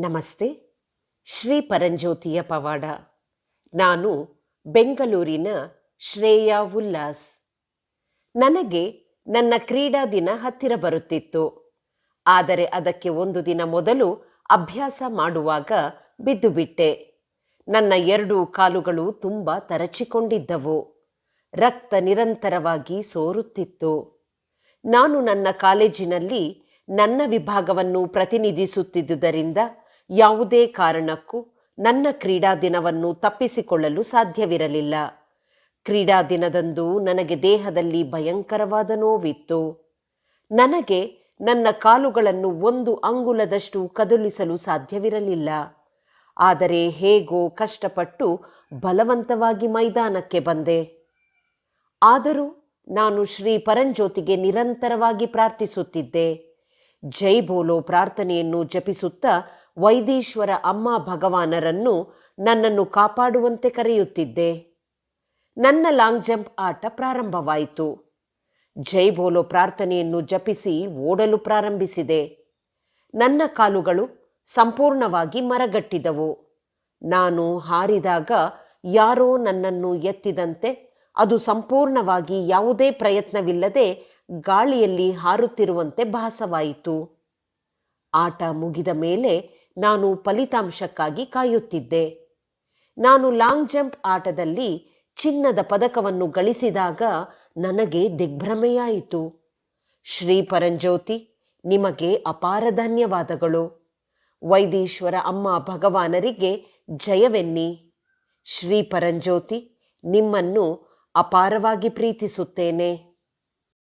ನಮಸ್ತೆ, ಶ್ರೀ ಪರಂಜ್ಯೋತಿಯ ಪವಾಡ. ನಾನು ಬೆಂಗಳೂರಿನ ಶ್ರೇಯಾ ಉಲ್ಲಾಸ್. ನನಗೆ ನನ್ನ ಕ್ರೀಡಾ ದಿನ ಹತ್ತಿರ ಬರುತ್ತಿತ್ತು. ಆದರೆ ಅದಕ್ಕೆ ಒಂದು ದಿನ ಮೊದಲು ಅಭ್ಯಾಸ ಮಾಡುವಾಗ ಬಿದ್ದು ಬಿಟ್ಟೆ ನನ್ನ ಎರಡೂ ಕಾಲುಗಳು ತುಂಬ ತರಚಿಕೊಂಡಿದ್ದವು. ರಕ್ತ ನಿರಂತರವಾಗಿ ಸೋರುತ್ತಿತ್ತು. ನಾನು ನನ್ನ ಕಾಲೇಜಿನಲ್ಲಿ ನನ್ನ ವಿಭಾಗವನ್ನು ಪ್ರತಿನಿಧಿಸುತ್ತಿದ್ದುದರಿಂದ ಯಾವುದೇ ಕಾರಣಕ್ಕೂ ನನ್ನ ಕ್ರೀಡಾ ದಿನವನ್ನು ತಪ್ಪಿಸಿಕೊಳ್ಳಲು ಸಾಧ್ಯವಿರಲಿಲ್ಲ. ಕ್ರೀಡಾ ದಿನದಂದು ನನಗೆ ದೇಹದಲ್ಲಿ ಭಯಂಕರವಾದ ನೋವಿತ್ತು. ನನಗೆ ನನ್ನ ಕಾಲುಗಳನ್ನು ಒಂದು ಅಂಗುಲದಷ್ಟು ಕದಲಿಸಲು ಸಾಧ್ಯವಿರಲಿಲ್ಲ. ಆದರೆ ಹೇಗೋ ಕಷ್ಟಪಟ್ಟು ಬಲವಂತವಾಗಿ ಮೈದಾನಕ್ಕೆ ಬಂದೆ. ಆದರೂ ನಾನು ಶ್ರೀ ಪರಂಜ್ಯೋತಿಗೆ ನಿರಂತರವಾಗಿ ಪ್ರಾರ್ಥಿಸುತ್ತಿದ್ದೆ. ಜೈ ಬೋಲೋ ಪ್ರಾರ್ಥನೆಯನ್ನು ಜಪಿಸುತ್ತಾ ವೈದೀಶ್ವರ ಅಮ್ಮ ಭಗವಾನರನ್ನು ನನ್ನನ್ನು ಕಾಪಾಡುವಂತೆ ಕರೆಯುತ್ತಿದ್ದೆ. ನನ್ನ ಲಾಂಗ್ ಜಂಪ್ ಆಟ ಪ್ರಾರಂಭವಾಯಿತು. ಜೈ ಬೋಲೋ ಪ್ರಾರ್ಥನೆಯನ್ನು ಜಪಿಸಿ ಓಡಲು ಪ್ರಾರಂಭಿಸಿದೆ. ನನ್ನ ಕಾಲುಗಳು ಸಂಪೂರ್ಣವಾಗಿ ಮರಗಟ್ಟಿದವು. ನಾನು ಹಾರಿದಾಗ ಯಾರೋ ನನ್ನನ್ನು ಎತ್ತಿದಂತೆ ಅದು ಸಂಪೂರ್ಣವಾಗಿ ಯಾವುದೇ ಪ್ರಯತ್ನವಿಲ್ಲದೆ ಗಾಳಿಯಲ್ಲಿ ಹಾರುತ್ತಿರುವಂತೆ ಭಾಸವಾಯಿತು. ಆಟ ಮುಗಿದ ಮೇಲೆ ನಾನು ಫಲಿತಾಂಶಕ್ಕಾಗಿ ಕಾಯುತ್ತಿದ್ದೆ. ನಾನು ಲಾಂಗ್ ಜಂಪ್ ಆಟದಲ್ಲಿ ಚಿನ್ನದ ಪದಕವನ್ನು ಗಳಿಸಿದಾಗ ನನಗೆ ದಿಗ್ಭ್ರಮೆಯಾಯಿತು. ಶ್ರೀ ಪರಂಜ್ಯೋತಿ, ನಿಮಗೆ ಅಪಾರ ಧನ್ಯವಾದಗಳು. ವೈದೀಶ್ವರ ಅಮ್ಮ ಭಗವಾನರಿಗೆ ಜಯವೆನ್ನಿ. ಶ್ರೀ ಪರಂಜ್ಯೋತಿ, ನಿಮ್ಮನ್ನು ಅಪಾರವಾಗಿ ಪ್ರೀತಿಸುತ್ತೇನೆ.